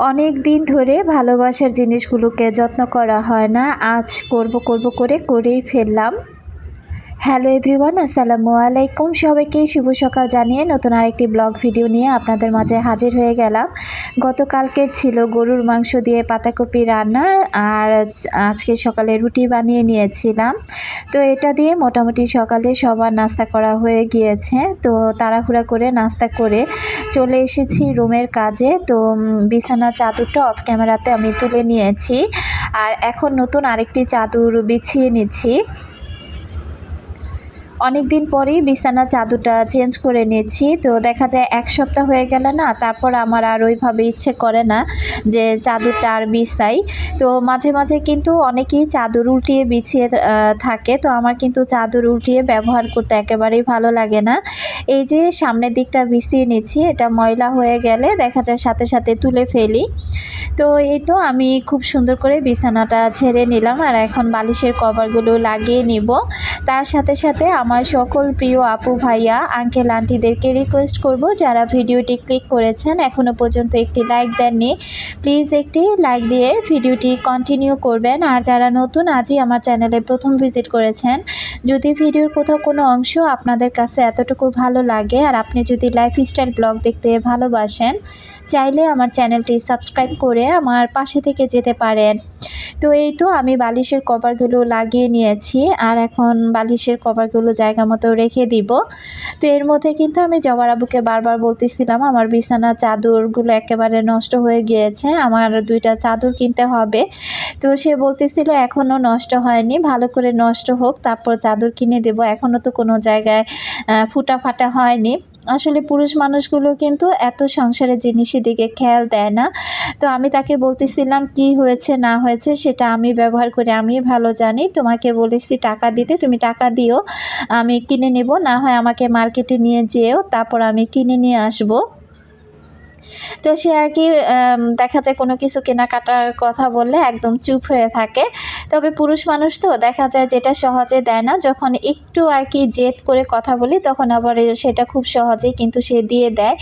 অনেক দিন ধরে ভালোবাসার জিনিসগুলোকে যত্ন করা হয় না। আজ করব করব করে করেই ফেললাম। হ্যালো এভরিওয়ান, আসসালামু আলাইকুম সবাইকে। শুভ সকাল জানিয়ে নতুন আরেকটি ব্লগ ভিডিও নিয়ে আপনাদের মাঝে হাজির হয়ে গেলাম। গতকালকের ছিল গরুর মাংস দিয়ে পাতাকপি রান্না আর আজকে সকালে রুটি বানিয়ে নিয়েছিলাম। তো এটা দিয়ে মোটামুটি সকালে সবার নাস্তা করা হয়ে গিয়েছে। তো তাড়াহুড়া করে নাস্তা করে চলে এসেছি রুমের কাজে। তো বিছানা চাদরটা অফ ক্যামেরাতে আমি তুলে নিয়েছি। আর এখন নতুন আরেকটি চাদর বিছিয়ে নিচ্ছি। অনেক দিন পরেই বিছানা চাদরটা চেঞ্জ করে নিয়েছি। তো দেখা যায় এক সপ্তাহ হয়ে গেলে না, তারপর আমার আর ওইভাবে ইচ্ছে করে না যে চাদরটা আর বিছাই। তো মাঝে মাঝে কিন্তু অনেকেই চাদর উল্টিয়ে বিছিয়ে থাকে। তো আমার কিন্তু চাদর উল্টিয়ে ব্যবহার করতে একেবারেই ভালো লাগে না। এই যে সামনের দিকটা বিছিয়ে নিচ্ছি এটা ময়লা হয়ে গেলে দেখা যায় সাথে সাথে তুলে ফেলি। তো এই তো আমি খুব সুন্দর করে বিছানাটা ছেড়ে নিলাম আর এখন বালিশের কভারগুলো লাগিয়ে নিব। তার সাথে সাথে আমার সকল প্রিয় আপু ভাইয়া আঙ্কেল আন্টিদেরকে রিকোয়েস্ট করব যারা ভিডিওটি ক্লিক করেছেন এখনও পর্যন্ত একটি লাইক দেননি। প্লিজ একটি লাইক দিয়ে ভিডিওটি কন্টিনিউ করবেন। আর যারা নতুন, আজই আমার চ্যানেলে প্রথম ভিজিট করেছেন, যদি ভিডিওর কোথাও কোনো অংশ আপনাদের কাছে এতটুকু ভালো লাগে আর আপনি যদি লাইফস্টাইল ব্লগ দেখতে ভালোবাসেন, চাইলে আমার চ্যানেলটি সাবস্ক্রাইব করে আমার পাশে থেকে যেতে পারেন। তো এই তো আমি বালিশের কভারগুলো লাগিয়ে নিয়েছি আর এখন বালিশের কভারগুলো জায়গা মতো রেখে দিব। তো এর মধ্যে কিন্তু আমি জবার আবুকে বারবার বলতেছিলাম, আমার বিছানা, চাদরগুলো একেবারে নষ্ট হয়ে গিয়েছে, আমার দুইটা চাদর কিনতে হবে। তো সে বলতেছিল এখনও নষ্ট হয়নি, ভালো করে নষ্ট হোক, তারপর চাদর কিনে দেব। এখনও তো কোনো জায়গায় ফুটা ফাটা হয়নি। আসলে পুরুষ মানুষগুলো কিন্তু এত সংসারের জিনিসের দিকে খেয়াল দেয় না। তো আমি তাকে বলতেছিলাম, কি হয়েছে, না হয়েছে, সেটা আমি ব্যবহার করে আমি ভালো জানি। তোমাকে বলেছি টাকা দিতে, তুমি টাকা দিও। আমি কিনে নেব, না হয় আমাকে মার্কেটে নিয়ে যেও, তারপর আমি কিনে নিয়ে আসব। তো সে আর কি দেখা যায় কোনো কিছু কেনাকাটার কথা বললে একদম চুপ হয়ে থাকে। তবে পুরুষ মানুষ তো, দেখা যায় যেটা সহজে দেয় না, যখন একটু আর কি জেদ করে কথা বলি, তখন আবার সেটা খুব সহজেই কিন্তু সে দিয়ে দেয়।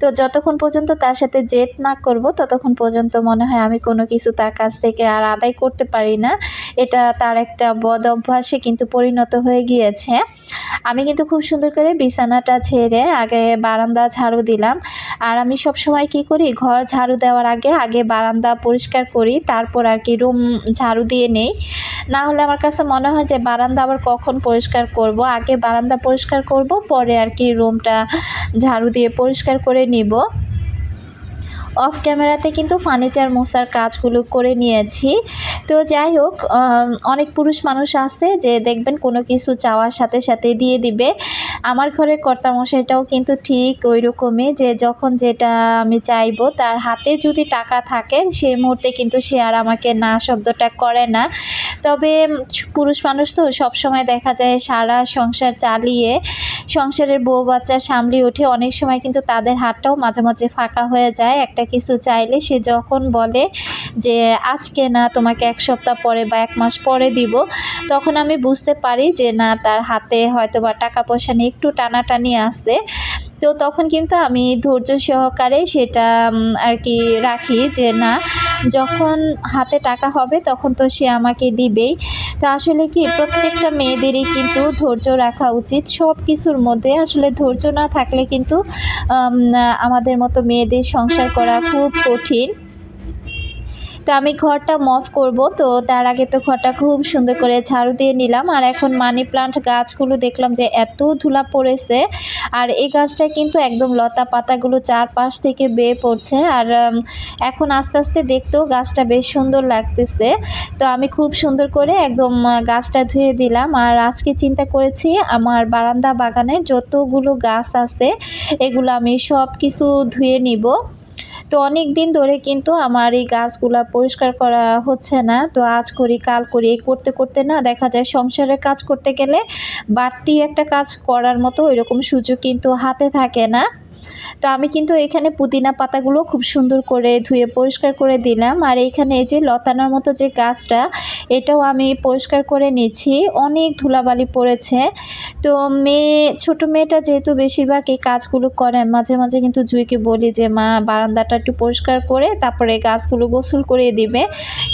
তো যতক্ষণ পর্যন্ত তার সাথে জেদ না করব, ততক্ষণ পর্যন্ত মনে হয় আমি কোনো কিছু তার কাছ থেকে আর আদায় করতে পারি না। এটা তার একটা বদ অভ্যাসে কিন্তু পরিণত হয়ে গিয়েছে। আমি কিন্তু খুব সুন্দর করে বিছানাটা ছেড়ে আগে বারান্দা ঝাড়ু দিলাম। আর আমি সব সময় কি করি? ঘর ঝাড়ু দেওয়ার আগে আগে বারান্দা পরিষ্কার করি, তারপর আর কি রুম ঝাড়ু দিয়ে নেই। না হলে আমার কাছে মনে হয় যে বারান্দা আবার কখন পরিষ্কার করব? আগে বারান্দা পরিষ্কার করব, পরে আর কি রুমটা ঝাড়ু দিয়ে পরিষ্কার করে নিব। অফ ক্যামেরাতে কিন্তু ফার্নিচার মোছার কাজগুলো করে নিয়েছি। তো যাই হোক অনেক পুরুষ মানুষ আছে যে দেখবেন কোনো কিছু চাওয়ার সাথে সাথে দিয়ে দিবে। আমার ঘরের কর্তামশাইটাও কিন্তু ঠিক ওই রকমই যে যখন যেটা আমি চাইব তার হাতে যদি টাকা থাকে সেই মুহূর্তে কিন্তু সে আর আমাকে না শব্দটা করে না। তবে পুরুষ মানুষ তো সবসময় দেখা যায় সারা সংসার চালিয়ে সংসারের বউ বাচ্চা সামলিয়ে ওঠে, অনেক সময় কিন্তু তাদের হাতটাও মাঝে মাঝে ফাঁকা হয়ে যায়। একটা কিছু চাইলে সে যখন বলে যে আজকে না তোমাকে এক সপ্তাহ পরে বা এক মাস পরে দিব, তখন আমি বুঝতে পারি যে না, তার হাতে হয়তো বা টাকা পয়সা নিয়ে একটু টানাটানি আসছে। তো তখন কিন্তু আমি ধৈর্য সহকারে সেটা আর কি রাখি যে না, যখন হাতে টাকা হবে তখন তো সে আমাকে দিবেই। তা আসলে কি প্রত্যেকটা মেয়েদেরই কিন্তু ধৈর্য রাখা উচিত। সব কিছুর মধ্যে আসলে ধৈর্য না থাকলে কিন্তু আমাদের মতো মেয়েদের সংসার করা খুব কঠিন। তো আমি ঘরটা মফ করব। তো তার আগে তো ঘরটা খুব সুন্দর করে ঝাড়ু দিয়ে নিলাম। আর এখন মানি প্লান্ট গাছগুলো দেখলাম যে এত ধুলা পড়েছে। আর এই গাছটা কিন্তু একদম লতা পাতাগুলো চারপাশ থেকে বেয়ে পড়ছে। আর এখন আস্তে আস্তে দেখতেও গাছটা বেশ সুন্দর লাগতেছে। তো আমি খুব সুন্দর করে একদম গাছটা ধুয়ে দিলাম। আর আজকে চিন্তা করেছি, আমার বারান্দা বাগানের যতগুলো গাছ আছে, এগুলো আমি সব কিছু ধুয়ে নিব। তো অনেক দিন ধরে কিন্তু আমার এই গাছগুলা পরিষ্কার করা হচ্ছে না। তো আজ করি, কাল করি, এই করতে করতে না দেখা যায় সংসারের কাজ করতে গেলে বাড়তি একটা কাজ করার মতো ওইরকম সুযোগ কিন্তু হাতে থাকে না। তো আমি কিন্তু এখানে পুদিনা পাতাগুলো খুব সুন্দর করে ধুয়ে পরিষ্কার করে দিলাম। আর এইখানে এই যে লতানোর মতো যে গাছটা, এটাও আমি পরিষ্কার করে নিয়েছি। অনেক ধুলাবালি পড়েছে। তো মেয়ে, ছোট মেয়েটা যেহেতু বেশিরভাগ এই কাজগুলো করে, মাঝে মাঝে কিন্তু জুইকে বলি যে, মা, বারান্দাটা একটু পরিষ্কার করে, তারপরে গাছগুলো গোসল করে দিবে।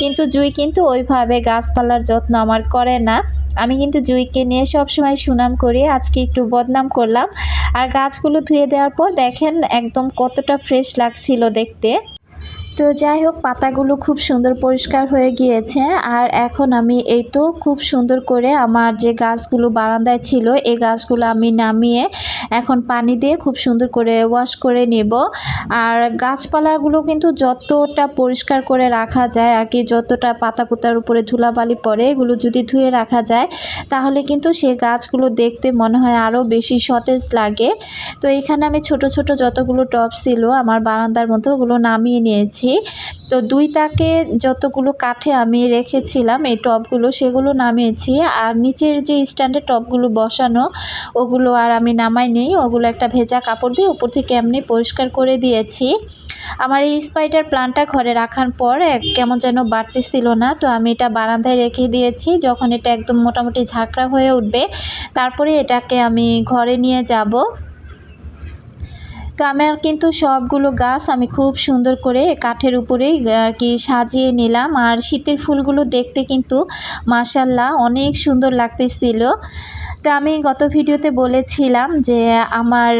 কিন্তু জুই কিন্তু ওইভাবে গাছপালার যত্ন আমার করে না। আমি কিন্তু জুইকে নিয়ে সবসময় সুনাম করি, আজকে একটু বদনাম করলাম। আর গাছগুলো ধুয়ে দেওয়ার পর দেখেন একদম কতটা ফ্রেশ লাগছিল দেখতে। তো যাই হোক, পাতাগুলো খুব সুন্দর পরিষ্কার হয়ে গিয়েছে। আর এখন আমি এই তো খুব সুন্দর করে আমার যে গাছগুলো বারান্দায় ছিল, এই গাছগুলো আমি নামিয়ে এখন পানি দিয়ে খুব সুন্দর করে ওয়াশ করে নেব। আর গাছপালাগুলো কিন্তু যতটা পরিষ্কার করে রাখা যায়, আর কি যতটা পাতা পোতার উপরে ধুলাবালি পড়ে, এগুলো যদি ধুয়ে রাখা যায়, তাহলে কিন্তু সে গাছগুলো দেখতে মনে হয় আরও বেশি সতেজ লাগে। তো এখানে আমি ছোট ছোট যতগুলো টব ছিল, আমার বারান্দার মধ্যে ওগুলো নামিয়ে নিয়েছি। তো দুই তাকে যতগুলো কাঠে আমি রেখেছিলাম, এই টবগুলো সেগুলো নামিয়েছি। আর নিচের যে স্ট্যান্ডে টবগুলো বসানো, ওগুলো আর আমি নামাই নেই। ওগুলো একটা ভেজা কাপড় দিয়ে উপর থেকে এমনি পরিষ্কার করে দিয়েছি। আমার এই স্পাইডার প্লান্টটা ঘরে রাখার পর কেমন যেন বাড়তেছিল না, তো আমি এটা বারান্দায় রেখে দিয়েছি। যখন এটা একদম মোটামুটি ঝাঁকড়া হয়ে উঠবে, তারপরে এটাকে আমি ঘরে নিয়ে যাব। তো আমার কিন্তু সবগুলো গাছ আমি খুব সুন্দর করে কাঠের উপরেই আর কি সাজিয়ে নিলাম। আর শীতের ফুলগুলো দেখতে কিন্তু মাসাল্লাহ অনেক সুন্দর লাগতেছিল। তো আমি গত ভিডিওতে বলেছিলাম যে আমার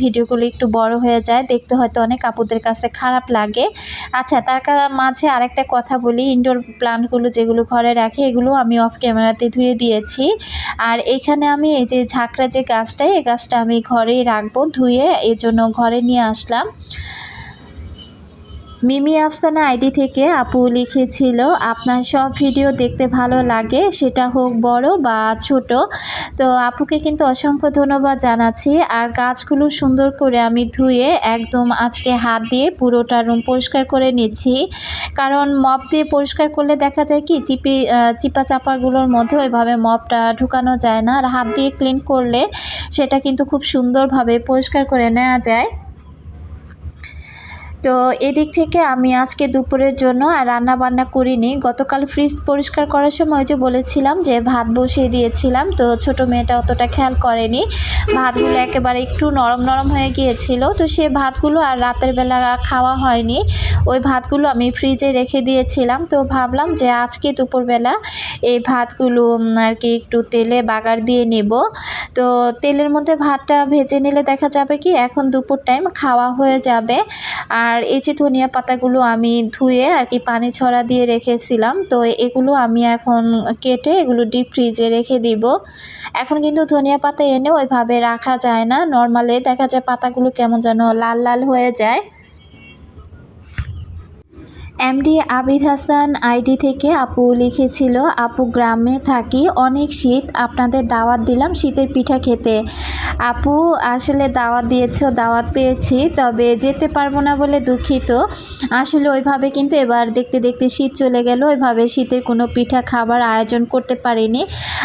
ভিডিওগুলো একটু বড় হয়ে যায়, দেখতে হয়তো অনেক আপুদের কাছে খারাপ লাগে। আচ্ছা তার মাঝে আরেকটা কথা বলি ইনডোর প্লান্টগুলো যেগুলো ঘরে রাখে, এগুলো আমি অফ ক্যামেরাতে ধুয়ে দিয়েছি। আর এখানে আমি এই যে ঝাঁকড়া যে গাছটা এই গাছটা আমি ঘরেই রাখব, ধুয়ে এই জন্য ঘরে নিয়ে আসলাম। মিমি আফসানা আইডি থেকে আপু লিখেছিল, আপনার সব ভিডিও দেখতে ভালো লাগে, সেটা হোক বড় বা ছোট। তো আপুকে কিন্তু অসংখ্য ধন্যবাদ জানাচ্ছি। আর গাছগুলো সুন্দর করে আমি ধুয়ে একদম আজকে হাত দিয়ে পুরোটা রুম পরিষ্কার করে নিচ্ছি। কারণ মপ দিয়ে পরিষ্কার করলে দেখা যায় কি, চিপি চিপা চাপাগুলোর মধ্যে ওইভাবে মপটা ঢুকানো যায় না। আর হাত দিয়ে ক্লিন করলে সেটা কিন্তু খুব সুন্দরভাবে পরিষ্কার করে নেওয়া যায়। তো এদিক থেকে আমি আজকে দুপুরের জন্য আর রান্না বান্না করিনি। গতকাল ফ্রিজ পরিষ্কার করার সময় যে বলেছিলাম যে ভাত বসিয়ে দিয়েছিলাম, তো ছোট মেয়েটা অতটা খেয়াল করেনি। ভাতগুলো একেবারে একটু নরম নরম হয়ে গিয়েছিল, তো সে ভাতগুলো আর রাতের বেলা খাওয়া হয়নি। ওই ভাতগুলো আমি ফ্রিজে রেখে দিয়েছিলাম। তো ভাবলাম যে আজকে দুপুরবেলা এই ভাতগুলো আর কি একটু তেলে বাগার দিয়ে নেব। তো তেলের মধ্যে ভাতটা ভেজে নিলে দেখা যাবে কি এখন দুপুর টাইম খাওয়া হয়ে যাবে। আর এই যে ধনিয়া পাতাগুলো আমি ধুয়ে আর কি পানি ছড়া দিয়ে রেখেছিলাম, তো এগুলো আমি এখন কেটে এগুলো ডিপ ফ্রিজে রেখে দিব। এখন কিন্তু ধনিয়া পাতা এনে ওইভাবে রাখা যায় না। নর্মালে দেখা যায় পাতাগুলো কেমন যেন লাল লাল হয়ে যায়। এমডি আবিদ হাসান আইডি থেকে আপু লিখেছিল, আপু গ্রামে থাকি, অনেক শীত, আপনাদের দাওয়াত দিলাম শীতের পিঠা খেতে। আপু, আসলে দাওয়াত দিয়েছ, দাওয়াত পেয়েছি, তবে যেতে পারব না বলে দুঃখিত। আসলে ওইভাবে কিন্তু এবার দেখতে দেখতে শীত চলে গেল, ওইভাবে শীতের কোনো পিঠা খাবার আয়োজন করতে পারিনি।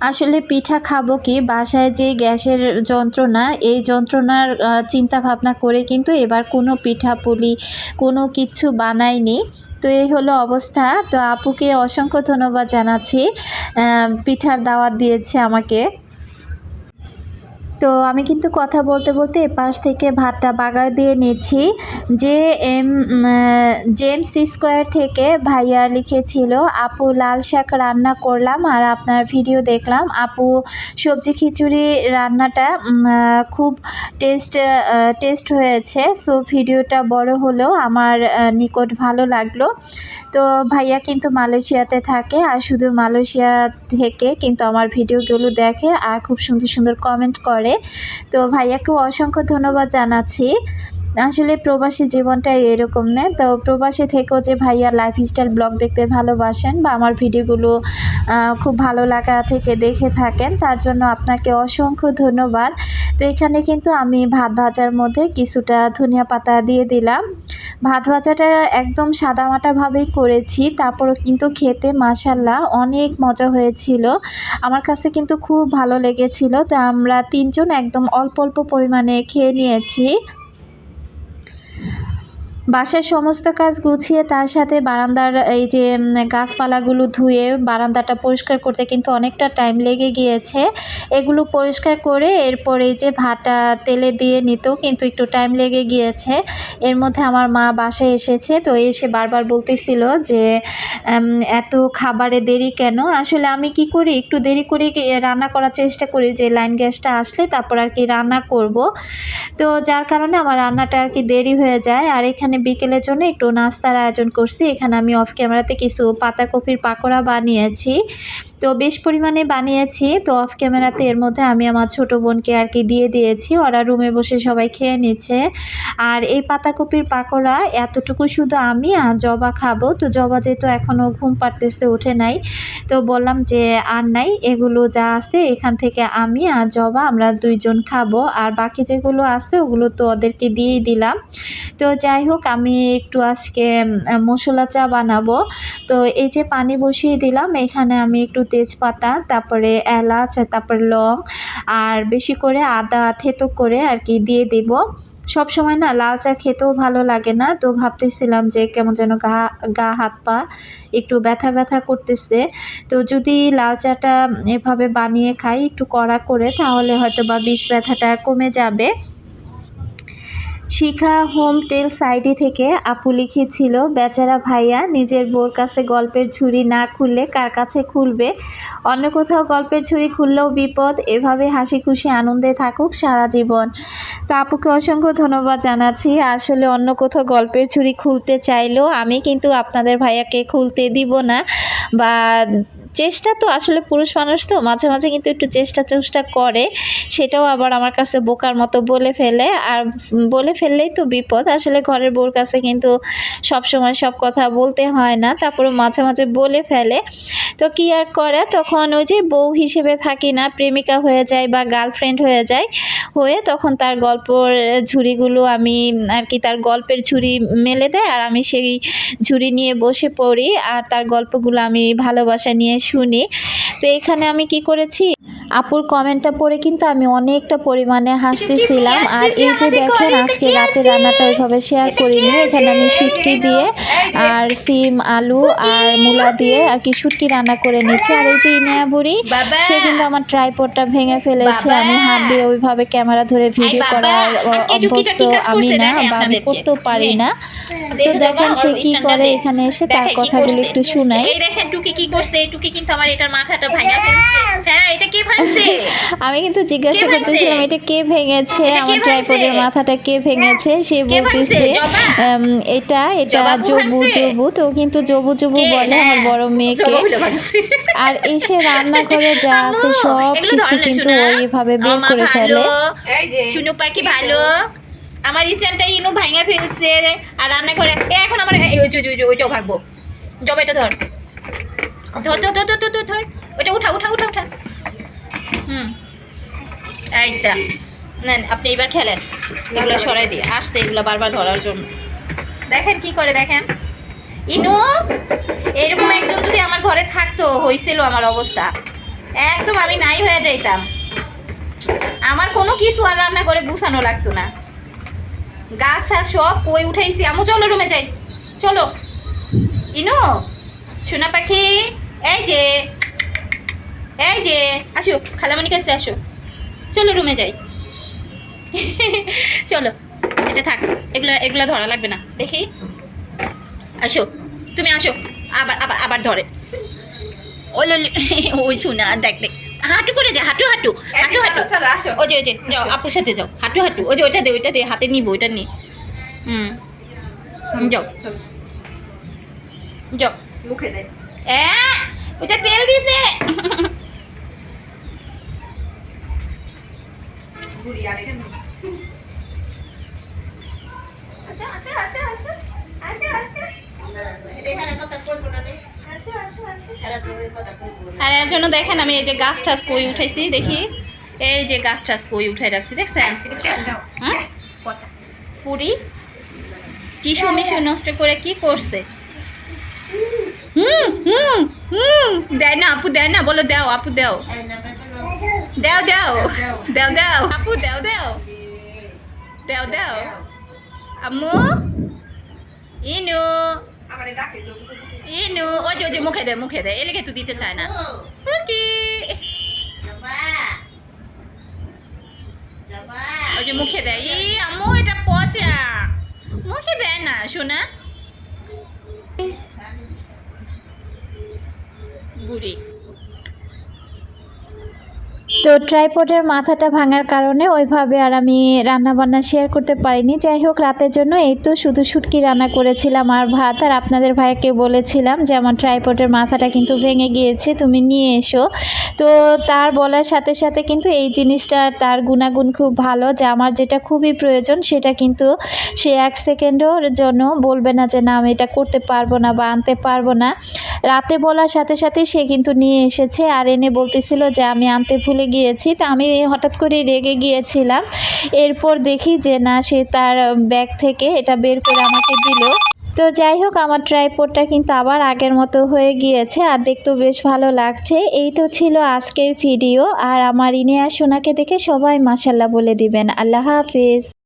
আসলে পিঠা খাব কি? বাসায় যে গ্যাসের যন্ত্রণা, এই যন্ত্রণার চিন্তা ভাবনা করে কিন্তু এবার কোনো পিঠা পুলি কোনো কিছু বানাইনি। তো এই হলো অবস্থা। তো আপুকে অসংখ্য ধন্যবাদ জানাচ্ছি। পিঠার দাওয়াত দিয়েছে আমাকে। তো আমি কিন্তু কথা বলতে বলতে এপাশ থেকে ভাতটা বাগার দিয়ে নিয়েছি যে এম জেমস স্কোয়ার থেকে ভাইয়া লিখেছিল, আপু লাল শাক রান্না করলাম আর আপনার ভিডিও দেখলাম। আপু সবজি খিচুড়ি রান্নাটা খুব টেস্ট টেস্ট হয়েছে। সো ভিডিওটা বড় হলেও আমার নিকট ভালো লাগল। তো ভাইয়া কিন্তু মালয়েশিয়াতে থাকে আর শুধু মালয়েশিয়া থেকে কিন্তু আমার ভিডিওগুলো দেখে আর খুব সুন্দর সুন্দর কমেন্ট করে। করে। তো ভাইয়াকেও অসংখ্য ধন্যবাদ জানাচ্ছি। আসলে প্রবাসী জীবনটাই এরকম না। তো প্রবাসী থেকেও যে ভাইয়া লাইফস্টাইল ব্লগ দেখতে ভালোবাসেন বা আমার ভিডিওগুলো খুব ভালো লাগা থেকে দেখে থাকেন, তার জন্য আপনাকে অসংখ্য ধন্যবাদ। তো এখানে কিন্তু আমি ভাত ভাজার মধ্যে কিছুটা ধনিয়া পাতা দিয়ে দিলাম। ভাত ভাজাটা একদম সাদামাটাভাবেই করেছি, তারপরও কিন্তু খেতে মাসাল্লাহ অনেক মজা হয়েছিল। আমার কাছে কিন্তু খুব ভালো লেগেছিল, তো আমরা তিনজন একদম অল্প অল্প পরিমাণে খেয়ে নিয়েছি। বাসার সমস্ত কাজ গুছিয়ে তার সাথে বারান্দার এই যে গাছপালাগুলো ধুয়ে বারান্দাটা পরিষ্কার করতে কিন্তু অনেকটা টাইম লেগে গিয়েছে। এগুলো পরিষ্কার করে এরপরে এই যে ভাটা, তেলে দিয়ে নিতেও কিন্তু একটু টাইম লেগে গিয়েছে। এর মধ্যে আমার মা বাসায় এসেছে, তো এসে বারবার বলতেছিল যে এত খাবারে দেরি কেন? আসলে আমি কি করি? একটু দেরি করে রান্না করার চেষ্টা করি যে লাইন গ্যাসটা আসলে তারপর আর কি রান্না করব। তো যার কারণে আমার রান্নাটা আর কি দেরি হয়ে যায়। আর এখানে বিকেলের জন্য একটু নাস্তার আয়োজন করছি। এখানে আমি অফ ক্যামেরাতে কিছু পাতাকপির পাকোড়া বানিয়েছি। তো বেশ পরিমাণে বানিয়েছি। তো অফ ক্যামেরাতে এর মধ্যে আমি আমার ছোট বোনকে আর কি দিয়ে দিয়েছি। ওরা রুমে বসে সবাই খেয়ে নিচ্ছে। আর এই পাতাকপির পাকোড়া এতটুকু শুধু আমি আর জবা খাব। তো জবা যেহেতু এখনও ঘুম পাড়তেছে, ওঠে নাই। তো বললাম যে আর নাই, এগুলো যা আছে এখান থেকে আমি আর জবা আমরা দুইজন খাব। আর বাকি যেগুলো আছে ওগুলো তো ওদেরকে দিয়েই দিলাম। তো যাই হোক, আমি একটু আজকে মশলা চা বানাবো। তো এই যে পানি বসিয়ে দিলাম, এখানে আমি একটু তেজপাতা, তারপরে এলাচ তারপরে লং, আর বেশি করে আদা থেতো করে আর কি দিয়ে দিব। সব সময় না লাল চা খেতেও ভালো লাগে না, তো ভাবতেছিলাম যে কেমন যেন গা গা, হাত, পা একটু ব্যথা ব্যথা করতেছে। তো যদি লাল চাটা এভাবে বানিয়ে খাই একটু কড়া করে, তাহলে হয়তো বা বিষ ব্যথাটা কমে যাবে। শিখা হোম টেল সাইডি থেকে আপু লিখেছিল, বেচারা ভাইয়া, নিজের বোর কাছে গল্পের ঝুড়ি না খুললে কার কাছে খুলবে? অন্য কোথাও গল্পের ঝুড়ি খুললেও বিপদ। এভাবে হাসি খুশি আনন্দে থাকুক সারা জীবন। তো আপুকে অসংখ্য ধন্যবাদ জানাচ্ছি। আসলে অন্য কোথাও গল্পের ঝুড়ি খুলতে চাইলেও আমি কিন্তু আপনাদের ভাইয়াকে খুলতে দিব না বা চেষ্টা তো আসলে পুরুষ মানুষ তো, মাঝে মাঝে কিন্তু একটু চেষ্টা চেষ্টা করে, সেটাও আবার আমার কাছে বোকার মতো বলে ফেলে, আর বলে ফেললেই তো বিপদ। আসলে ঘরের বউর কাছে কিন্তু সব সময় সব কথা বলতে হয় না তারপরে মাঝে মাঝে বলে ফেলে। তো কি আর করে? তখন ওই যে বউ হিসেবে থাকি না, প্রেমিকা হয়ে যায় বা গার্লফ্রেন্ড হয়ে যায়, হয়ে তখন তার গল্পর ঝুড়িগুলো আমি আর কি তার গল্পের ঝুড়ি মেলে দেয়, আর আমি সেই ঝুড়ি নিয়ে বসে পড়ি, আর তার গল্পগুলো আমি ভালোবাসা নিয়ে শুনি। তো এখানে আমি কি করেছি? আপুর কমেন্টটা পড়ে কিন্তু আমি অনেকটা পরিমাণে হাসতেছিলাম। আর এই যে দেখেন আজকে রাতে রান্নাটা ওইভাবে শেয়ার করিনি। এখানে আমি শুটকি দিয়ে আর সিম আলু আর মূলা দিয়ে আর কি শুটকি রান্না করে নিয়েছি। আর এই যে ইনিয়া বুড়ি সে কিন্তু আমার ট্রাইপডটা ভেঙে ফেলেছে। আমি হাত দিয়ে ওইভাবে ক্যামেরা ধরে ভিডিও করার অভ্যস্ত আমি না বা আমি করতেও পারি হ্যাঁ। না। তো দেখেন সে কি করে এখানে এসে তার কথাগুলো একটু শুনাই। এই দেখেন টুকি কি করছে এই টুকি কিন্তু আমার এটার মাথাটা ভাঙা ফেলছে। হ্যাঁ এটা কে আমি কিন্তু জিজ্ঞাসা? করতেছিলাম এটা কে ভেঙেছে? আমার? ট্রাইপডের মাথাটা কে ভেঙেছে? সে বলতেছে এটা এটা জবু জবু তো কিন্তু জবু জবু বলে আমার হ্যাঁ, বড় মেয়েকে। আর এসে রান্নাঘরে যা আছে সব কিছু কিন্তু ওইভাবে বের করে ভালো, ফেলে। শুনু পাখি ভালো। আমার স্ট্যান্ডটা ইনু ভাঙা ফেলছে। আর রান্না করে এ, এখন আমার ওইটাও ভাগবো জবা এটা ধর। ধর ধর ধর ধর, ধর ধর ধর। ওইটা উঠা উঠা উঠা উঠা। হুম। এইটা নেন, আপনি এবার খেলেন। এগুলো সরাই দিয়ে। আসছে এগুলো বারবার ধরার জন্য। দেখেন কি করে দেখেন। ইনু, এরকম একজন যদি আমার ঘরে থাকতো হয়েছিল আমার অবস্থা। একদম আমি নাই হয়ে যাইতাম। আমার কোনো কিছু আর রান্না করে গুছানো লাগতো না। গাছ টাছ সব কই উঠাইছি। আমু চলো রুমে যাই। চলো। ইনো, সোনা পাখি, এই যে এই যে আসো খালামণি কাছে আসো। চলো রুমে যাই। চলো এটা থাক এগুলো এগুলো ধরা লাগবে না। দেখি। আসো তুমি আসো আবার আবার আবার ধরে। ওই শোনা দেখ দেখ। হাঁটু করে যা হাঁটু হাঁটু হাঁটু হাঁটু। ওই যে ওই যে যাও আপুর সাথে যাও। হাঁটু হাঁটু ওই যে ওইটা দে ওইটা দে হাতে নিব ওইটা নি। হুম। যাও। যাও। মুখে দে। এ ওইটা তেল দিছে। আর এখানে আসে আসে আসে আসে আসে আসে। এরা তো কথা কইবো না। আর এর জন্য দেখেন আমি এই যে গাছ টাছ কই উঠাইছি দেখি। এই যে গাছ টাছ কই উঠাই রাখছি দেখছেন? যাও হ্যাঁ? কথা পুরি? টিস্যু মিশু নষ্ট করে কি করছে? হুম হুম হুম। দেয় না আপু দেয় না বলো দাও আপু দাও। দাও দাও দাও দাও আপু দাও দাও দাও দাও আম্মু ইনু ইনু ওই যে ওই যে মুখে দে মুখে দে এলেকে তুই দিতে চায় না ওকে ওই যে মুখে দেয় ই আম্মু এটা পচা মুখে দেয় না শোনা বুড়ি তো ট্রাইপডের মাথাটা ভাঙার কারণে ওইভাবে আর আমি রান্না বান্না শেয়ার করতে পারিনি। যাই হোক, রাতের জন্য এই তো শুধু শুটকি রান্না করেছিলাম আর ভাত। আর আপনাদের ভাইকে বলেছিলাম যে আমার ট্রাইপডের মাথাটা কিন্তু ভেঙে গিয়েছে, তুমি নিয়ে এসো। তো তার বলার সাথে সাথে কিন্তু এই জিনিসটা তার গুণাগুণ খুব ভালো যে আমার যেটা খুবই প্রয়োজন সেটা কিন্তু সে এক সেকেন্ডের জন্য বলবে না যে না, আমি এটা করতে পারব না বা আনতে পারব না। রাতে বলার সাথে সাথে সে কিন্তু নিয়ে এসেছে আর এনে বলতেছিল যে আমি আনতে ভুলে গিয়েছি, তো আমি হঠাৎ করে রেগে গিয়েছিলাম। এরপর দেখি যে না, সে তার ব্যাগ থেকে এটা বের করে আমাকে দিল। তো যাই হোক, আমার ট্রাইপোডটা কিন্তু আবার আগের মতো হয়ে গিয়েছে আর দেখতেও বেশ ভালো লাগছে। এই তো ছিল আজকের ভিডিও আর আমার ইনিয়া সোনাকে দেখে সবাই মাসাল্লাহ বলে দিবেন। আল্লাহ হাফিজ।